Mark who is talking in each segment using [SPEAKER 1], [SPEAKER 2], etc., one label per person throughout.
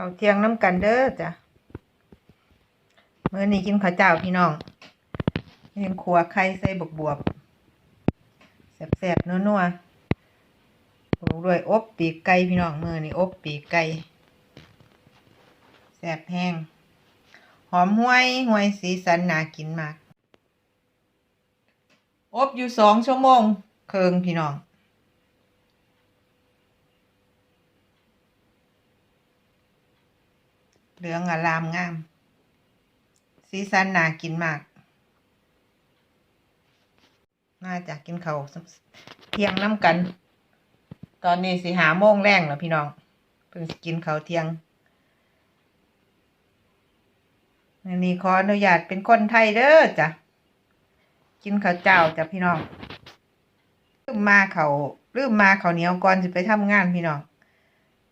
[SPEAKER 1] ข้าวเที่ยงน้ำกันเด้อจ้ะมื้อนี้กินข้าวเจ้าพี่น้องเห็นขัวไข่ใส่บวบบวบแซ่บๆนัวๆปรุงด้วยอบปีกไก่พี่น้องมื้อนี้อบปีกไก่แซ่บแห้ง หอมห้วยห้วยสีสันน่ากินมาก อบอยู่สองชั่วโมงเคิงพี่น้อง เหลืองอลามงาม สีสันน่ากินมาก น่าจะกินเขาเที่ยงน้ำกัน ตอนนี้สิหาโมงแรงแล้วพี่น้องเพิ่งกินเขาเที่ยงนนี้ขออนุญาตเป็นคนไทยเด้อจ้ะ กินข้าวเจ้าจ้ะพี่น้องลืมมาเขาลืมมาเขาเหนียวก่อนจะไปทำงานพี่น้อง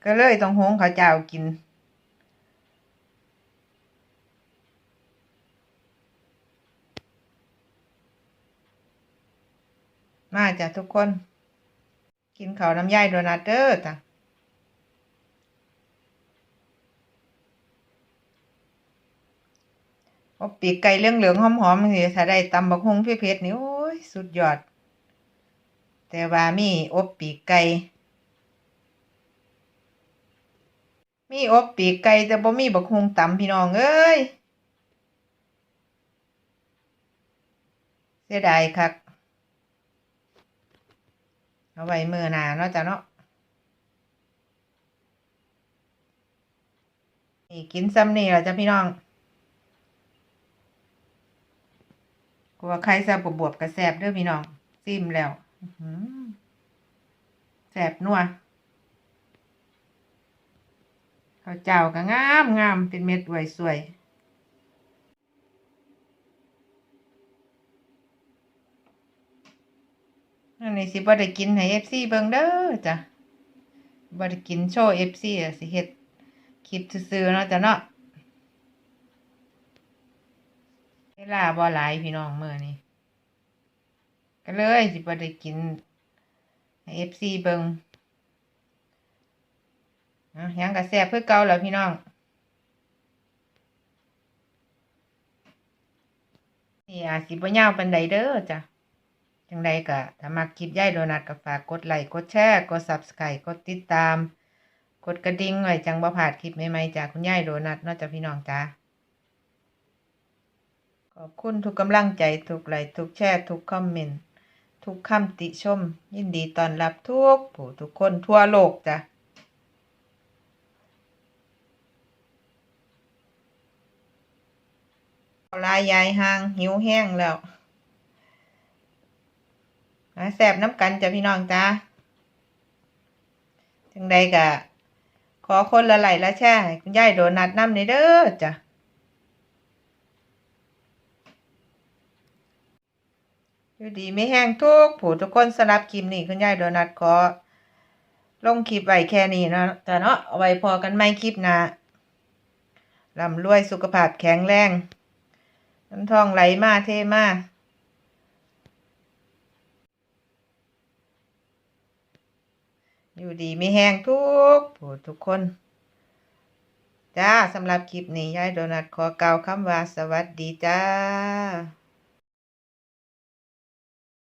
[SPEAKER 1] ก็เลยต้องหงข้าวเจ้ากิน มาจ้ะทุกคน กินข้าวน้ำย่ายโดนัทเด้อจ้ะอบปีกไก่เหลืองหอมๆนี่ถ้าได้ตำบักฮุงเผ็ดๆนี่โอ้ย สุดยอด แต่ว่ามีอบปีกไก่มีอบปีกไก่แต่บ่มีบักฮุงตำพี่น้องเอ้ยเสียดายคัก เอาไว้มือหนาเนาะจ้ะเนาะนี่กินซ้ำนี่แหละจ้ะพี่น้องกลัวใครแซ่บบวบกับแซบเด้อพี่น้องซิมแล้วแซ่บนัวข้าวเจ้าก็งามงามเป็นเม็ดไว้สวย อันนี้สิบ่ได้กินให้ FC เบิ่งเด้อจ้ะบ่ได้กินโชว์ FC อะสิเฮ็ดคลิปซื่อๆเนาะจ้ะเนาะเวลาบ่หลายพี่น้องเมื้อนี้ก็เลยสิบ่ได้กินให้ FC เบิ่งอะยังก็แซ่บคือเก่าแล้วพี่น้อง นี่อาจสิบ่ยาวปานใดเด้อจ้ะ จังใดก็ถ้ามักคลิปย่ายโดนัทก็ฝากกดไลค์กดแชร์กด Subscribe กดติดตาม กดกระดิ่งไว้จังบ่พลาดคลิปใหม่ๆจากคุณย่ายโดนัทนาะจ้ะพี่น้องจ้าขอบคุณทุกกำลังใจทุกไลค์ทุกแชร์ทุกคอมเมนต์ทุกคำติชม ยินดีต้อนรับทุกผู้ทุกคนทั่วโลกจ้ะลายยายห่างหิวแห้งแล้ว มาแสบน้ำกันจ้ะพี่น้องจ้าจังใดกะ ขอคนละไหลละแช่คุณยายโดนัดน้ำในเด้อจ้ะอยู่ดีไม่แห้งทุกผู้ทุกคนสำหรับคลิปนี้คุณยายโดนัดขอลงคลิปไว้แค่นี้เนาะจ้ะเนาะเอาไว้พอกันไม่คลิปนะร่ำรวยสุขภาพแข็งแรงน้ำทองไหลมาเทมา อยู่ดีไม่แห้งทุกผู้ทุกคน จ้าสำหรับคลิปนี้ยายโดนัทขอกล่าวคำว่าสวัสดีจ้า